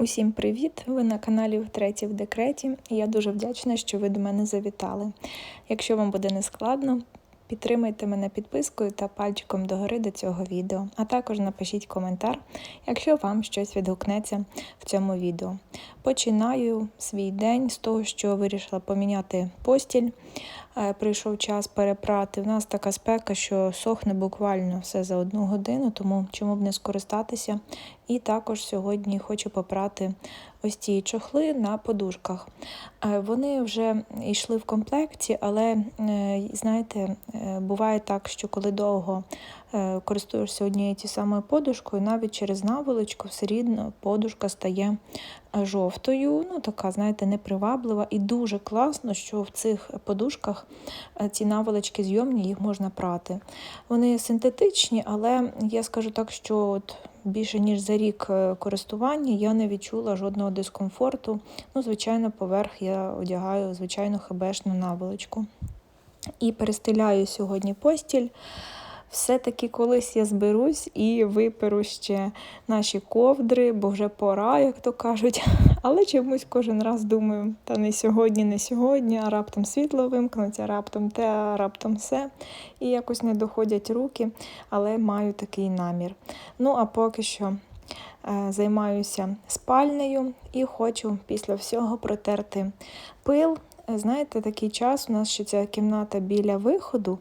Усім привіт! Ви на каналі Втретє в декреті. і Я дуже вдячна, що ви до мене завітали. Якщо вам буде нескладно, підтримайте мене підпискою та пальчиком догори до цього відео, а також напишіть коментар, якщо вам щось відгукнеться в цьому відео. Починаю свій день з того, що вирішила поміняти постіль. Е, Прийшов час перепрати. У нас така спека, що сохне буквально все за одну годину, тому чому б не скористатися. І також сьогодні хочу попрати ось ці чохли на подушках. Е, Вони вже йшли в комплекті, але е, знаєте, е, буває так, що коли довго користуєшся однією тією самою подушкою, навіть через наволочку все рідно подушка стає е, жовтою, ну така, знаєте, неприваблива. І дуже класно, що в цих подушках е, ці наволочки зйомні, їх можна прати. Вони синтетичні, але я скажу так, що от більше ніж за рік е, користування я не відчула жодного дискомфорту. Ну, звичайно, поверх я одягаю звичайну хебешну наволочку. І перестеляю сьогодні постіль. Все-таки колись я зберусь і виперу ще наші ковдри, бо вже пора, як то кажуть. Але чомусь кожен раз думаю, та не сьогодні, не сьогодні, а раптом світло вимкнеться, раптом те, а раптом все. І якось не доходять руки, але маю такий намір. Ну, а поки що е, займаюся спальнею і хочу після всього протерти пил. Е, Знаєте, такий час у нас ще ця кімната біля виходу,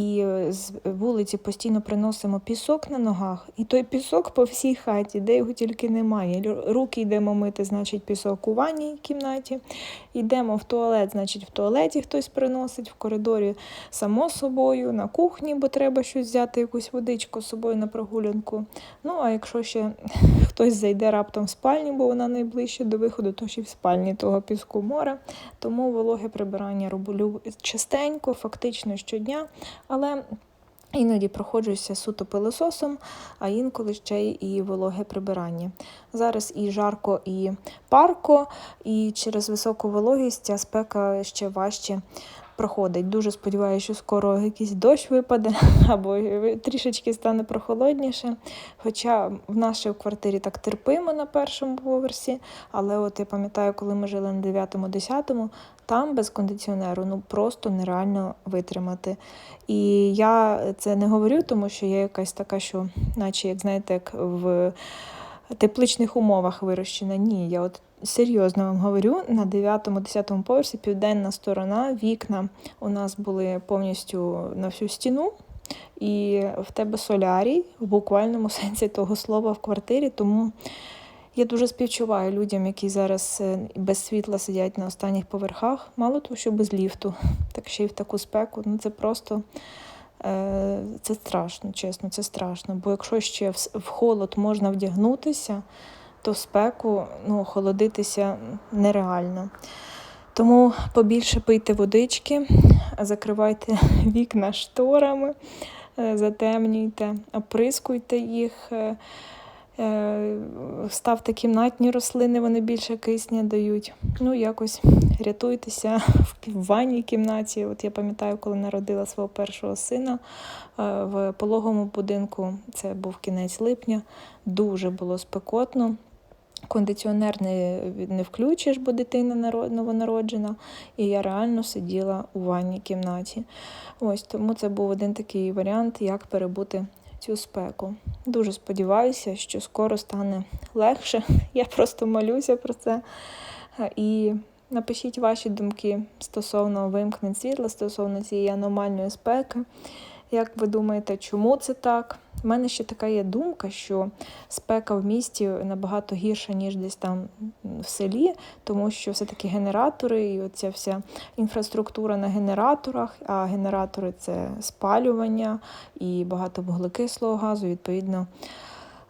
і з вулиці постійно приносимо пісок на ногах, і той пісок по всій хаті, де його тільки немає. Руки йдемо мити, значить, пісок у ванній кімнаті. Йдемо в туалет, значить, в туалеті хтось приносить, в коридорі само собою, на кухні, бо треба щось взяти, якусь водичку з собою на прогулянку. Ну, а якщо ще хтось зайде раптом в спальню, бо вона найближче до виходу, то ще в спальні того піску море. Тому вологе прибирання роблю частенько, фактично щодня, але іноді проходжуся суто пилососом, а інколи ще й вологе прибирання. Зараз і жарко, і парко, і через високу вологість ця спека ще важче проходить. Дуже сподіваюся, що скоро якийсь дощ випаде або трішечки стане прохолодніше. Хоча в в квартирі так терпимо на першому поверсі, але от я пам'ятаю, коли ми жили на 9-10, там без кондиціонеру ну просто нереально витримати. І я це не говорю, тому що я якась така, що, наче, як знаєте, як в тепличних умовах вирощена. Ні, я от серйозно вам говорю, на 9-10 поверсі південна сторона, вікна у нас були повністю на всю стіну. І в тебе солярій в буквальному сенсі того слова в квартирі, тому я дуже співчуваю людям, які зараз е, без світла сидять на останніх поверхах. Мало того, що без ліфту, так ще й в таку спеку. Ну це просто це страшно, чесно, це страшно. Бо якщо ще в, холод можна вдягнутися, то в спеку ну, охолодитися нереально. Тому побільше пийте водички, закривайте вікна шторами, е, затемнюйте, оприскуйте їх. Е, Ставте кімнатні рослини, вони більше кисня дають. Ну, якось рятуйтеся в ванній кімнаті. От я пам'ятаю, коли народила свого першого сина е, в пологому будинку, це був кінець липня, дуже було спекотно. Кондиціонер не, не включиш, бо дитина новонароджена, і я реально сиділа у ванній кімнаті. Ось тому це був один такий варіант, як перебути цю спеку. Дуже сподіваюся, що скоро стане легше. Я просто молюся про це. Е, І напишіть ваші думки стосовно вимкнень світла, стосовно цієї аномальної спеки. Як ви думаєте, чому це так? У мене ще така є думка, що спека в місті набагато гірша, ніж десь там в селі, тому що все-таки генератори і оця вся інфраструктура на генераторах, а генератори це спалювання і багато вуглекислого газу, відповідно.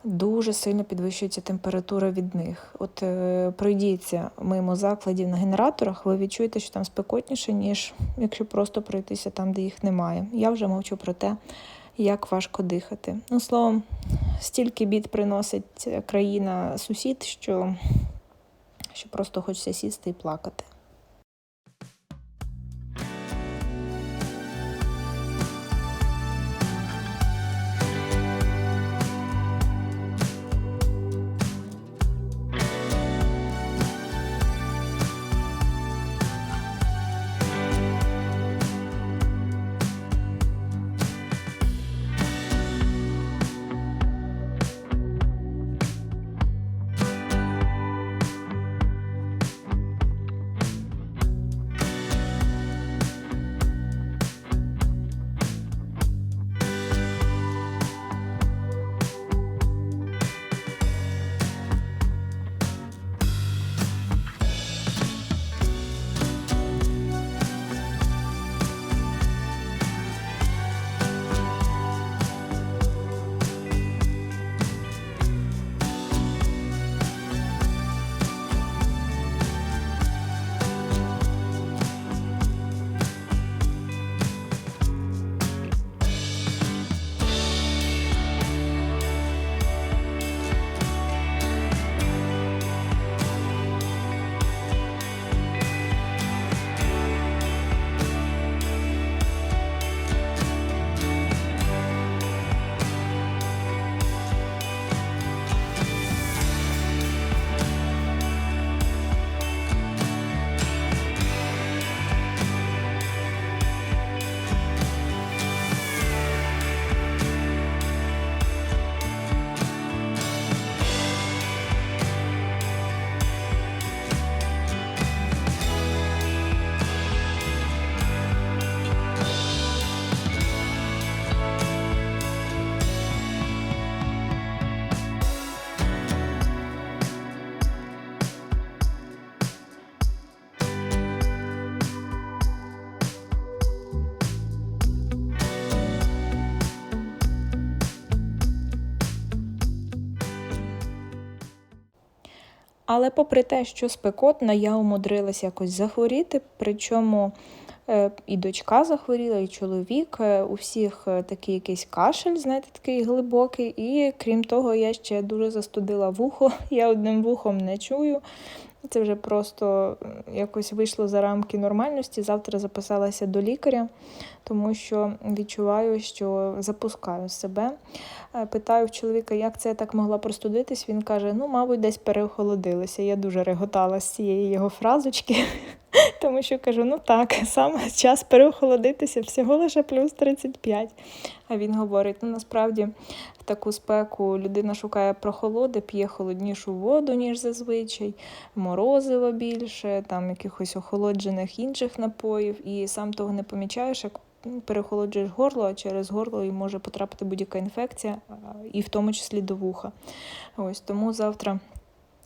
Дуже сильно підвищується температура від них. От е, пройдіться мимо закладів на генераторах, ви відчуєте, що там спекотніше, ніж якщо просто пройтися там, де їх немає. Я вже мовчу про те, як важко дихати. Ну, словом, стільки бід приносить країна сусід, що, що просто хочеться сісти і плакати. Але попри те, що спекотна, я умудрилась якось захворіти, причому е, і дочка захворіла, і чоловік. е, У всіх е, такий якийсь кашель, знаєте, такий глибокий. І крім того, я ще дуже застудила вухо. Я одним вухом не чую. Це вже просто якось вийшло за рамки нормальності. Завтра записалася до лікаря, тому що відчуваю, що запускаю себе. Е, Питаю в чоловіка, як це я так могла простудитись. Він каже: ну, мабуть, десь переохолодилася. Я дуже реготала з цієї його фразочки, тому що кажу: ну так, саме час переохолодитися, всього лише плюс 35. А він говорить: ну насправді в таку спеку людина шукає прохолоди, п'є холоднішу воду, ніж зазвичай, морозива більше, там якихось охолоджених інших напоїв, і сам того не помічаєш, як ну, перехолоджуєш горло, а через горло і може потрапити будь-яка інфекція, і в тому числі до вуха. Ось тому завтра.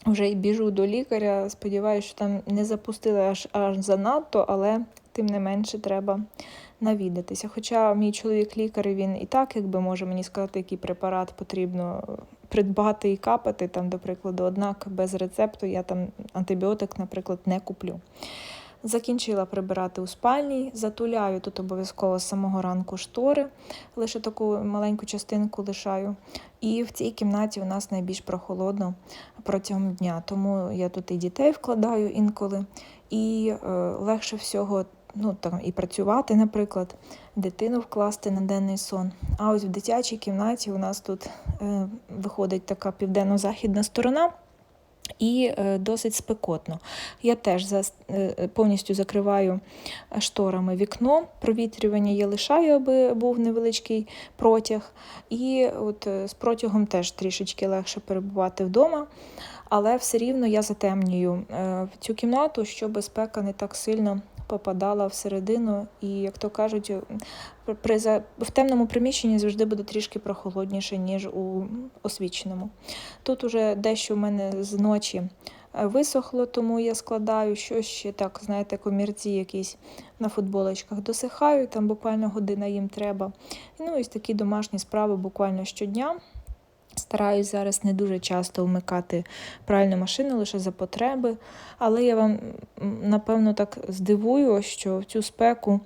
Вже й біжу до лікаря. Сподіваюся, що там не запустили аж аж занадто, але тим не менше треба навідатися. Хоча мій чоловік лікар, він і так якби може мені сказати, який препарат потрібно придбати і капати, там, до прикладу, однак без рецепту я там антибіотик, наприклад, не куплю. Закінчила прибирати у спальні, затуляю тут обов'язково з самого ранку штори, лише таку маленьку частинку лишаю. І в цій кімнаті у нас найбільш прохолодно протягом дня, тому я тут і дітей вкладаю інколи, і е, легше всього ну, там, і працювати, наприклад, дитину вкласти на денний сон. А ось в дитячій кімнаті у нас тут е, виходить така південно-західна сторона. І е, досить спекотно. Я теж е, повністю закриваю шторами вікно, провітрювання я лишаю, аби був невеличкий протяг. І от е, з протягом теж трішечки легше перебувати вдома, але все рівно я затемнюю е, цю кімнату, щоб спека не так сильно попадала всередину. І, як то кажуть, при, в темному приміщенні завжди буде трішки прохолодніше, ніж у освіченому. Тут уже дещо в мене з ночі е, висохло, тому я складаю щось ще так, знаєте, комірці якісь на футболочках досихаю, там буквально година їм треба. Ну, ось такі домашні справи буквально щодня. Стараюсь зараз не дуже часто вмикати пральну машину лише за потреби, але я вам напевно так здивую, що в цю спеку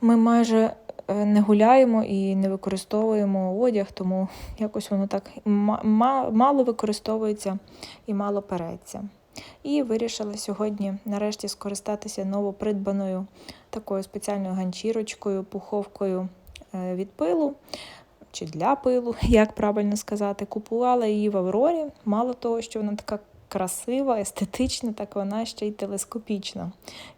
ми майже е, не гуляємо і не використовуємо одяг, тому якось воно так ма- ма- мало використовується і мало переться. І вирішила сьогодні нарешті скористатися новопридбаною такою спеціальною ганчірочкою, пуховкою е, від пилу чи для пилу, як правильно сказати. Купувала її в Аврорі. Мало того, що вона така красива, естетична, так вона ще й телескопічна.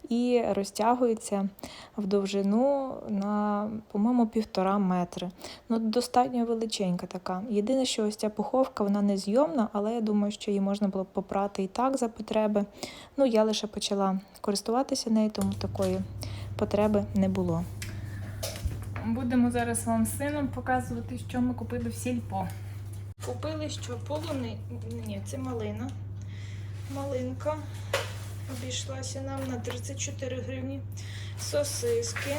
І розтягується в довжину на, по-моєму, півтора метри. Ну, достатньо величенька така. Єдине, що ось ця пуховка, вона не зйомна, але я думаю, що її можна було б попрати і так за потреби. Ну, я лише почала користуватися нею, тому такої потреби не було. Будемо зараз вам з сином показувати, що ми купили в сільпо. Купили що полуни. Ні, це малина. Малинка обійшлася нам на 34 гривні. Сосиски,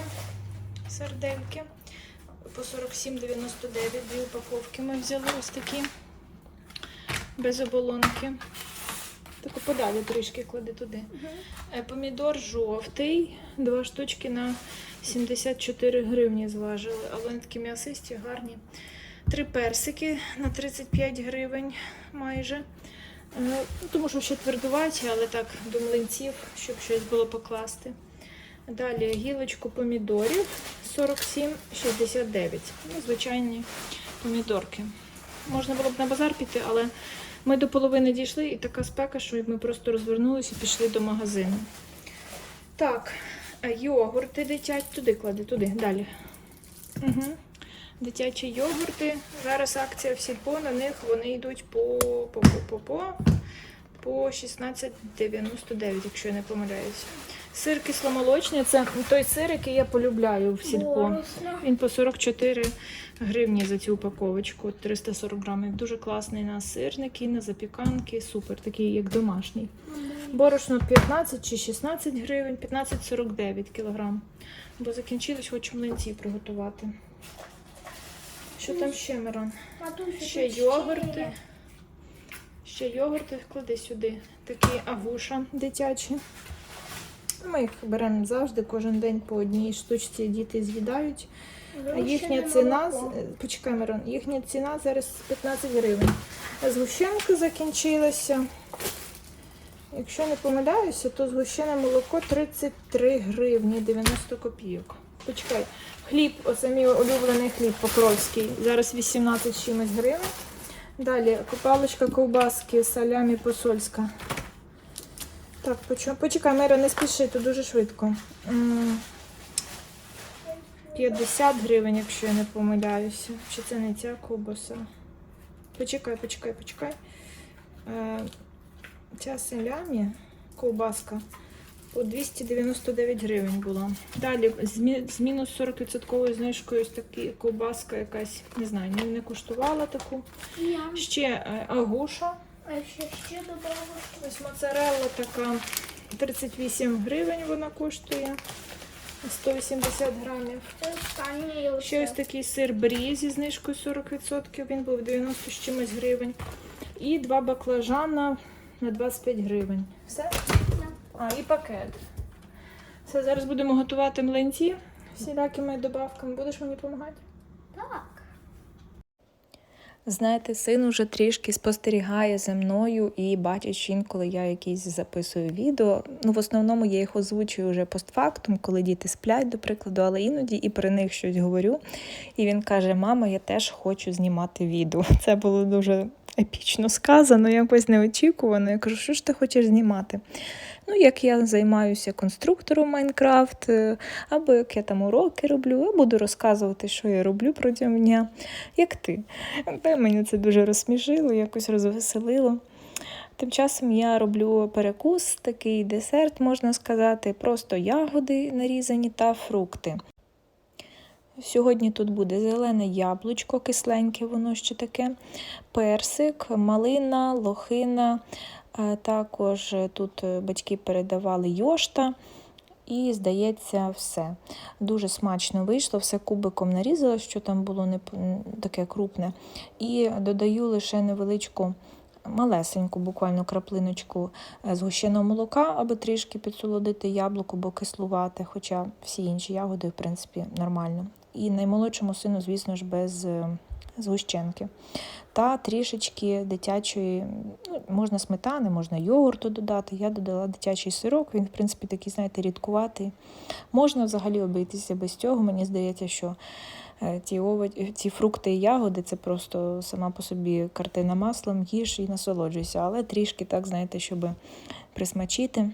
сардельки по 47,99. Дві упаковки ми взяли ось такі без оболонки. Таку подалі трішки клади туди. Е, Помідор жовтий, два штучки на 74 гривні зважили, але вони такі м'ясисті, гарні. Три персики на 35 гривень майже. Е, ну, Тому що ще твердуваті, але так до млинців, щоб щось було покласти. Далі гілочку помідорів 47,69. Ну, звичайні помідорки. Можна було б на базар піти, але ми до половини дійшли і така спека, що ми просто розвернулися і пішли до магазину. Так, йогурти дитячі. Туди клади, туди, далі. Угу. Дитячі йогурти. Зараз акція в сільпо, на них вони йдуть по, по, по, по, по, по 16,99, якщо я не помиляюся. Сир кисломолочний це той сир, який я полюбляю в сільпо. Він по 44 гривні за цю упаковочку, 340 грамів. Дуже класний на сирники, на запіканки, супер, такий як домашній. Борошно 15 чи 16 гривень, 15,49 кілограм. Бо закінчились, хочу млинці приготувати. Що там ще, Мирон? Ще йогурти. Ще йогурти клади сюди. Такі агуша дитячі. Ми їх беремо завжди, кожен день по одній штучці діти з'їдають. А їхня ціна, е, почекай, Мирон, їхня ціна зараз 15 гривень. Згущенка закінчилася. Якщо не помиляюся, то згущене молоко 33 гривні 90 копійок. Почекай, хліб, оце мій улюблений хліб покровський. Зараз 18 чимось гривень. Далі копалочка ковбаски, салямі посольська. Так, почекай, Мира, не спіши, тут дуже швидко. 50 гривень, якщо я не помиляюся. Чи це не ця ковбаса? Почекай, почекай, почекай. Е, ця селямі, ковбаска, по 299 гривень була. Далі з, мінус 40% знижкою ось такі ковбаска якась, не знаю, не, куштувала таку. Ще е, агуша. А ще ще додала. Ось моцарелла така 38 гривень вона коштує. 180 грамів. Це Ще ось такий сир брі зі знижкою 40%, він був 90 з чимось гривень. І два баклажана на 25 гривень. Все? А, і пакет. Все, зараз будемо готувати млинці всілякими добавками. Будеш мені допомагати? Знаєте, син уже трішки спостерігає за мною і бачить, що інколи я якісь записую відео. Ну, в основному я їх озвучую вже постфактум, коли діти сплять, до прикладу, але іноді і при них щось говорю. І він каже: Мама, я теж хочу знімати відео. Це було дуже епічно сказано, якось неочікувано. Я кажу, що ж ти хочеш знімати? Ну, як я займаюся конструктором Майнкрафт, е, або як я там уроки роблю, я буду розказувати, що я роблю протягом дня, як ти. Та мене це дуже розсмішило, якось розвеселило. Тим часом я роблю перекус, такий десерт, можна сказати, просто ягоди нарізані та фрукти. Сьогодні тут буде зелене яблучко, кисленьке, воно ще таке, персик, малина, лохина. Також тут батьки передавали йошта. І, здається, все. Дуже смачно вийшло, все кубиком нарізала, що там було не таке крупне. І додаю лише невеличку, малесеньку, буквально краплиночку е, згущеного молока, аби трішки підсолодити яблуко, бо кислувати, хоча всі інші ягоди, в принципі, нормально. І наймолодшому сину, звісно ж, без е, згущенки. Та трішечки дитячої, ну, можна сметани, можна йогурту додати. Я додала дитячий сирок, він, в принципі, такий, знаєте, рідкуватий. Можна взагалі обійтися без цього. Мені здається, що е, ці, овоч... ці фрукти і ягоди це просто сама по собі картина маслом, їж і насолоджуйся, але трішки так, знаєте, щоб присмачити.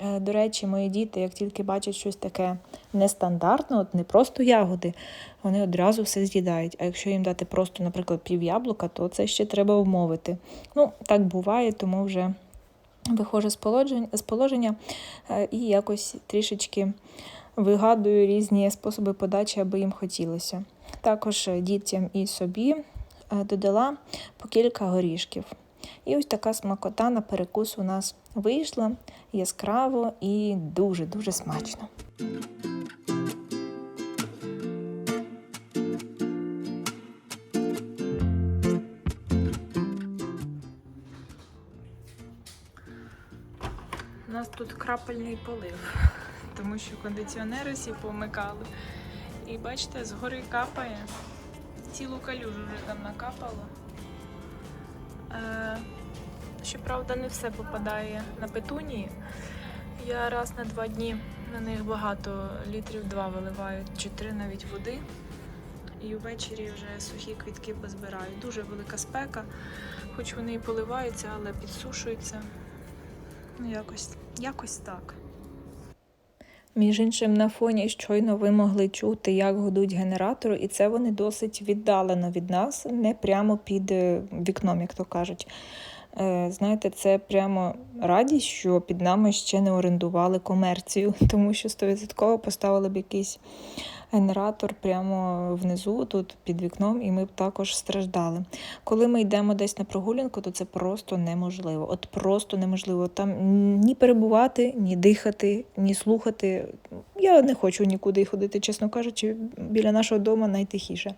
Е, До речі, мої діти, як тільки бачать щось таке нестандартне, от не просто ягоди, вони одразу все з'їдають. А якщо їм дати просто, наприклад, пів яблука, то це ще треба вмовити. Ну, так буває, тому вже виходжу з положення, е, і якось трішечки вигадую різні способи подачі, аби їм хотілося. Також е, дітям і собі додала по кілька горішків. І ось така смакота на перекус у нас вийшла яскраво і дуже-дуже смачно. У нас тут крапельний полив, тому що кондиціонери всі помикали. І бачите, згори капає. Цілу калюжу вже там накапало. Е, щоправда, не все попадає на петунії. Я раз на два дні на них багато літрів два виливаю, чи три навіть води. І ввечері вже сухі квітки позбираю. Дуже велика спека, хоч вони і поливаються, але підсушуються. Ну, якось, якось так. Між іншим, на фоні щойно ви могли чути, як гудуть генератори, і це вони досить віддалено від нас, не прямо під е, вікном, як то кажуть. Е, Знаєте, це прямо радість, що під нами ще не орендували комерцію, тому що 100% поставили б якийсь генератор прямо внизу, тут під вікном, і ми б також страждали. Коли ми йдемо десь на прогулянку, то це просто неможливо. От просто неможливо. Там ні перебувати, ні дихати, ні слухати. Я не хочу нікуди ходити, чесно кажучи, біля нашого дому найтихіше.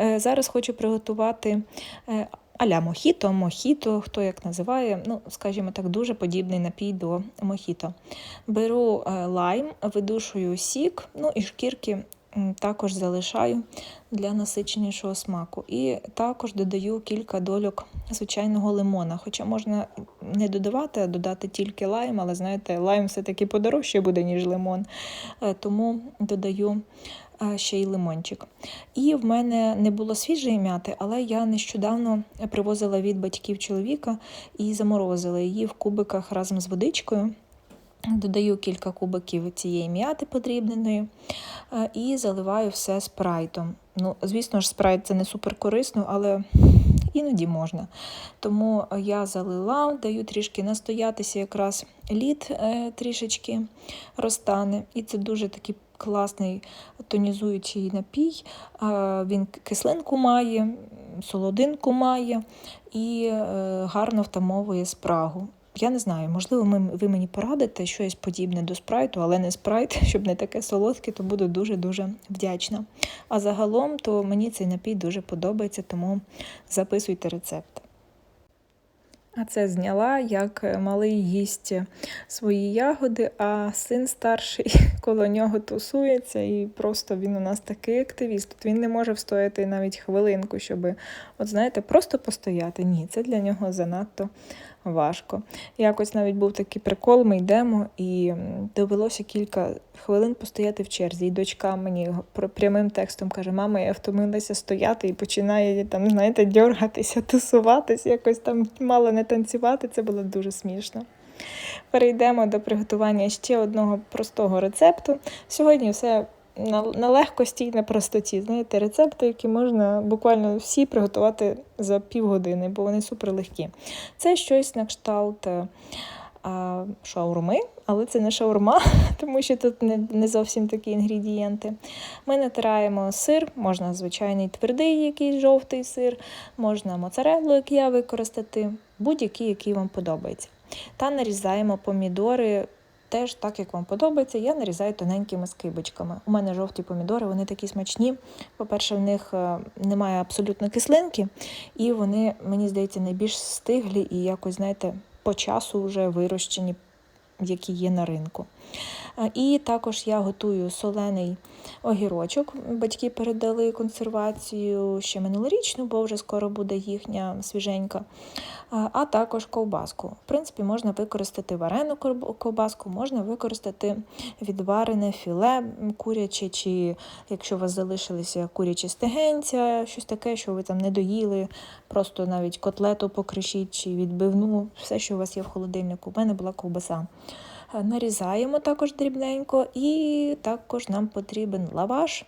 Е, Зараз хочу приготувати е, аля мохіто, мохіто, хто як називає, ну, скажімо так, дуже подібний напій до мохіто. Беру е, лайм, видушую сік, ну і шкірки також залишаю для насиченішого смаку. І також додаю кілька дольок звичайного лимона. Хоча можна не додавати, а додати тільки лайм, але знаєте, лайм все-таки подорожче буде, ніж лимон. Е, Тому додаю ще й лимончик. І в мене не було свіжої м'яти, але я нещодавно привозила від батьків чоловіка і заморозила її в кубиках разом з водичкою. Додаю кілька кубиків цієї м'яти подрібненої е, і заливаю все спрайтом. Ну, звісно ж, спрайт це не супер корисно, але іноді можна. Тому я залила, даю трішки настоятися, якраз лід е, трішечки розтане. І це дуже такий класний тонізуючий напій. Він кислинку має, солодинку має і е, гарно втамовує спрагу. Я не знаю, можливо, ви мені порадите щось подібне до спрайту, але не спрайт, щоб не таке солодке, то буду дуже-дуже вдячна. А загалом, то мені цей напій дуже подобається, тому записуйте рецепт. А це зняла, як малий їсть свої ягоди, а син старший коло нього тусується, і просто він у нас такий активіст. Тут він не може встояти навіть хвилинку, щоб, от знаєте, просто постояти. Ні, це для нього занадто важко. Якось навіть був такий прикол, ми йдемо, і довелося кілька хвилин постояти в черзі. І дочка мені прямим текстом каже: мама, я втомилася стояти і починає там, знаєте, дьоргатися, тусуватись, якось там мало не танцювати. Це було дуже смішно. Перейдемо до приготування ще одного простого рецепту. Сьогодні все на, на легкості і на простоті. Знаєте, рецепти, які можна буквально всі приготувати за півгодини, бо вони супер легкі. Це щось на кшталт е, а, шаурми, але це не шаурма, тому що тут не, не зовсім такі інгредієнти. Ми натираємо сир, можна звичайний твердий, якийсь жовтий сир, можна моцареллу, як я використати, будь-який, який вам подобається. Та нарізаємо помідори теж так, як вам подобається. Я нарізаю тоненькими скибочками. У мене жовті помідори, вони такі смачні. По-перше, в них е, немає абсолютно кислинки, і вони, мені здається, найбільш стиглі і якось, знаєте, по часу вже вирощені, які є на ринку. І також я готую солений огірочок. Батьки передали консервацію ще минулорічну, бо вже скоро буде їхня свіженька. А також ковбаску. В принципі, можна використати варену ковбаску, можна використати відварене філе куряче, чи якщо у вас залишилися курячі стегенця, щось таке, що ви там не доїли, просто навіть котлету покришіть чи відбивну, все, що у вас є в холодильнику. У мене була ковбаса. Е, Нарізаємо також дрібненько, і також нам потрібен лаваш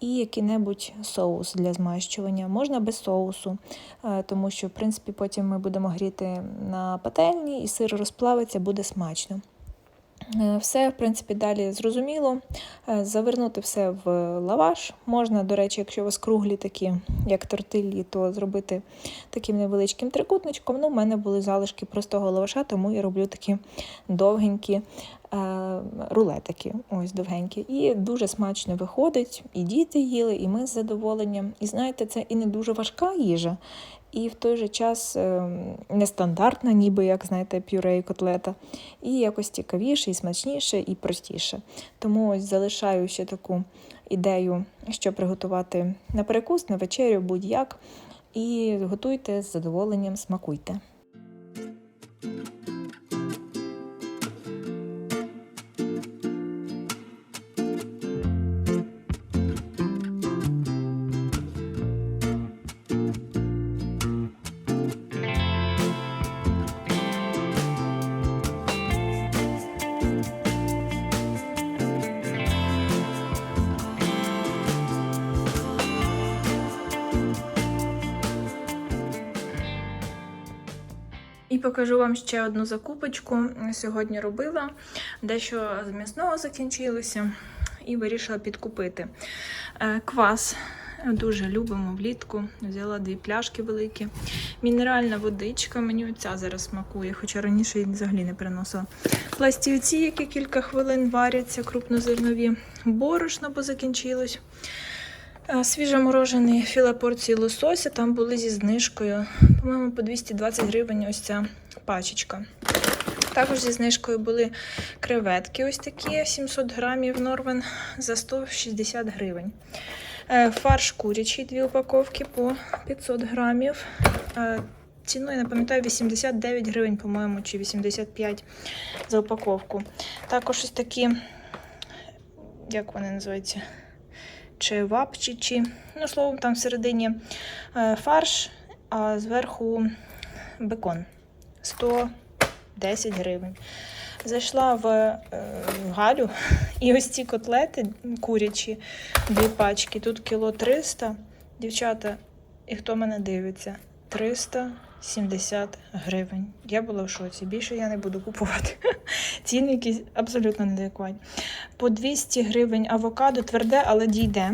і який-небудь соус для змащування. Можна без соусу, е, тому що, в принципі, потім ми будемо гріти на пательні, і сир розплавиться, буде смачно. Е, Все, в принципі, далі зрозуміло. Е, Завернути все в лаваш. Можна, до речі, якщо у вас круглі такі, як тортиллі, то зробити таким невеличким трикутничком. Ну, у мене були залишки простого лаваша, тому я роблю такі довгенькі е, рулетики. Ось довгенькі. І дуже смачно виходить. І діти їли, і ми з задоволенням. І знаєте, це і не дуже важка їжа. І в той же час е, нестандартна, ніби як знаєте, пюре і котлета, і якось цікавіше, і смачніше, і простіше. Тому ось залишаю ще таку ідею, що приготувати на перекус, на вечерю, будь-як. І готуйте з задоволенням, смакуйте. Покажу вам ще одну закупочку. Сьогодні робила. Дещо з м'ясного закінчилося і вирішила підкупити. Е, Квас дуже любимо влітку. Взяла дві пляшки великі. Мінеральна водичка. Мені оця зараз смакує, хоча раніше її взагалі не приносила. Пластівці, які кілька хвилин варяться, крупнозернові. Борошно, бо закінчилось. Е, Свіжоморожений філе порції лосося, там були зі знижкою. По-моєму, по 220 гривень ось ця пачечка. Також зі знижкою були креветки, ось такі 700 грамів Норвен за 160 гривень. Е, Фарш курячий, дві упаковки по 500 грамів. Е, Ціною, не пам'ятаю, 89 гривень, по-моєму, чи 85 за упаковку. Також ось такі, як вони називаються? Чи вапчі, чи, ну, словом, там всередині е, фарш, а зверху бекон. 110 гривень. Зайшла в е, Галю, і ось ці котлети курячі, дві пачки. Тут кіло 300. Дівчата, і хто мене дивиться? 370 гривень. Я була в шоці. Більше я не буду купувати. Ціни якісь абсолютно неадекватні. По 200 гривень авокадо тверде, але дійде.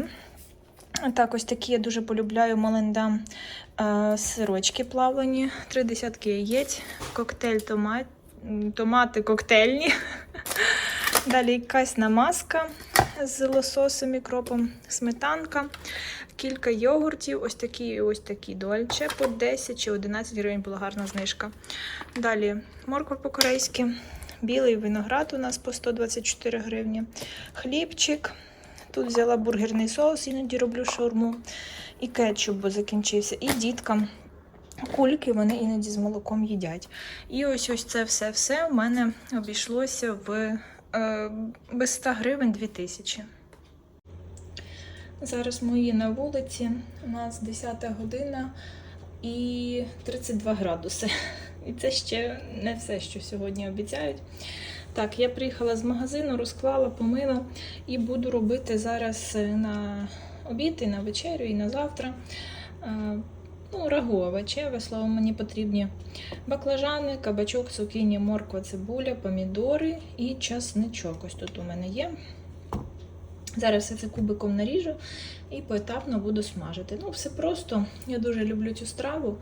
Так, ось такі я дуже полюбляю Молендам е, сирочки плавлені, три десятки яєць, коктейль томат, томати коктейльні. Далі якась намазка з лососом і кропом, сметанка, кілька йогуртів, ось такі і ось такі дольче по 10 чи 11 гривень була гарна знижка. Далі морква по-корейськи, білий виноград у нас по 124 гривні, хлібчик. Тут взяла бургерний соус, іноді роблю шаурму, і кетчуп, бо закінчився, і діткам. Кульки вони іноді з молоком їдять. І ось ось це все-все у мене обійшлося в без 100 гривень 2000. Зараз мої на вулиці. У нас 10 година і 32 градуси. І це ще не все, що сьогодні обіцяють. Так, я приїхала з магазину, розклала, помила і буду робити зараз е, на обід, і на вечерю, і на завтра. Ну, рагу овочеве, словом, мені потрібні баклажани, кабачок, цукіні, морква, цибуля, помідори і часничок. Ось тут у мене є. Зараз все це кубиком наріжу і поетапно буду смажити. Ну, все просто. Я дуже люблю цю страву,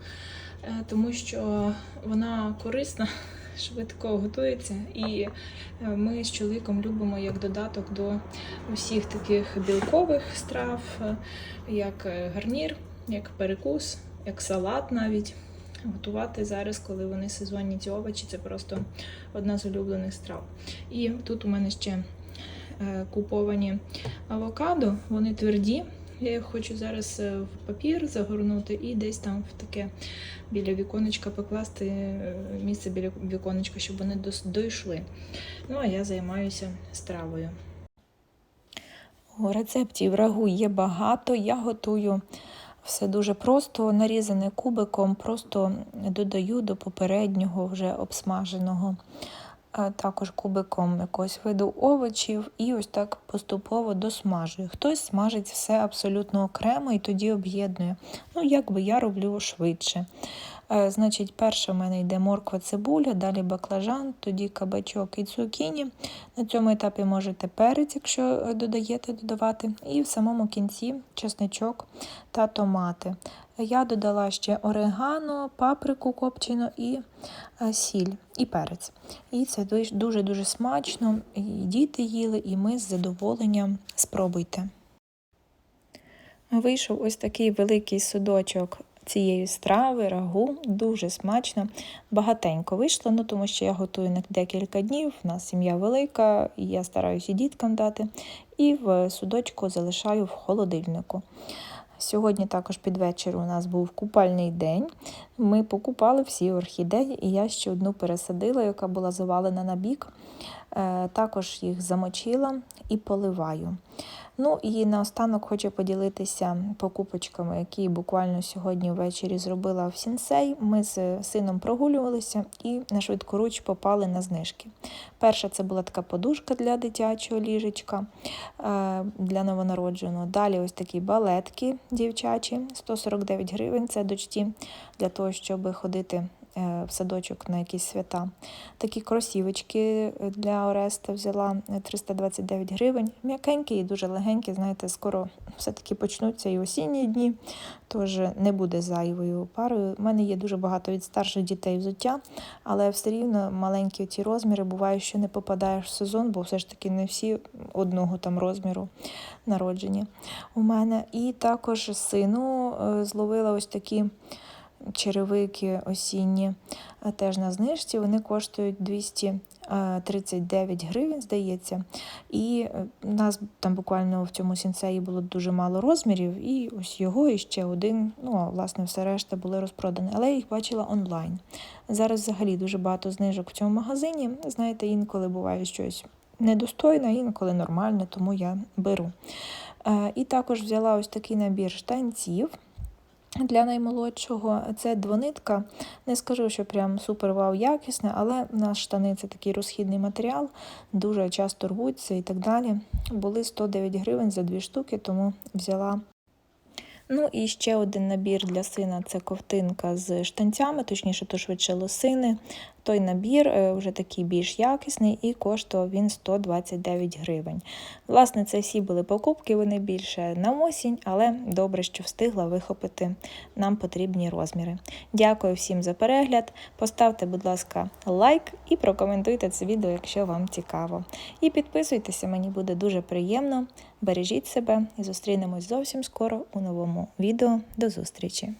е, тому що вона корисна, швидко готується. І е, ми з чоловіком любимо як додаток до усіх таких білкових страв, е, як гарнір, як перекус, як салат навіть. Готувати зараз, коли вони сезонні ці овочі, це просто одна з улюблених страв. І тут у мене ще е, куповані авокадо, вони тверді. Я їх хочу зараз е, в папір загорнути і десь там в таке біля віконечка покласти е, місце біля віконечка, щоб вони дійшли. Ну, а я займаюся стравою. Рецептів рагу є багато. Я готую все дуже просто, нарізане кубиком, просто додаю до попереднього вже обсмаженого. Е, Також кубиком якогось виду овочів і ось так поступово досмажую. Хтось смажить все абсолютно окремо і тоді об'єднує. Ну, як би я роблю швидше. Е, Значить, перше в мене йде морква цибуля, далі баклажан, тоді кабачок і цукіні. На цьому етапі можете перець, якщо е, додаєте, додавати. І в самому кінці чесничок та томати. Я додала ще орегано, паприку копчену і е, сіль, і перець. І це дуже- дуже-дуже смачно. І діти їли, і ми з задоволенням спробуйте. Вийшов ось такий великий судочок цієї страви, рагу, дуже смачно. Багатенько вийшло, ну тому що я готую на декілька днів. У нас сім'я велика, і я стараюся діткам дати. І в судочку залишаю в холодильнику. Сьогодні також під вечір у нас був купальний день. Ми покупали всі орхідеї, і я ще одну пересадила, яка була завалена на бік. Е, Також їх замочила і поливаю. Ну і наостанок хочу поділитися покупочками, які буквально сьогодні ввечері зробила в Сінсей. Ми з сином прогулювалися і на швидкоруч попали на знижки. Перша це була така подушка для дитячого ліжечка е, для новонародженого. Далі ось такі балетки дівчачі, 149 гривень. Це дочці для того, щоб ходити е, в садочок на якісь свята. Такі кросівочки для Ореста взяла е, 329 гривень. М'якенькі і дуже легенькі. Знаєте, скоро все-таки почнуться і осінні дні, тож не буде зайвою парою. У мене є дуже багато від старших дітей взуття, але все рівно маленькі ці розміри буває, що не попадаєш в сезон, бо все ж таки не всі одного там розміру народжені у мене. І також сину е, зловила ось такі черевики осінні, е, теж на знижці. Вони коштують 239 гривень, здається. І е, у нас там буквально в цьому сінцеї було дуже мало розмірів, і ось його і ще один. Ну, власне, все решта були розпродані. Але я їх бачила онлайн. Зараз взагалі дуже багато знижок в цьому магазині. Знаєте, інколи буває щось недостойне, інколи нормальне, тому я беру. Е, І також взяла ось такий набір штанців. Для наймолодшого це двонитка. Не скажу, що прям супер вау якісне, але наш штани це такий розхідний матеріал, дуже часто рвуться і так далі. Були 109 гривень за дві штуки, тому взяла. Ну і ще один набір для сина це ковтинка з штанцями, точніше, то швидше лосини. Той набір е, вже такий більш якісний і коштував він 129 гривень. Власне, це всі були покупки, вони більше на осінь, але добре, що встигла вихопити нам потрібні розміри. Дякую всім за перегляд. Поставте, будь ласка, лайк і прокоментуйте це відео, якщо вам цікаво. І підписуйтеся, мені буде дуже приємно. Бережіть себе і зустрінемось зовсім скоро у новому відео. До зустрічі!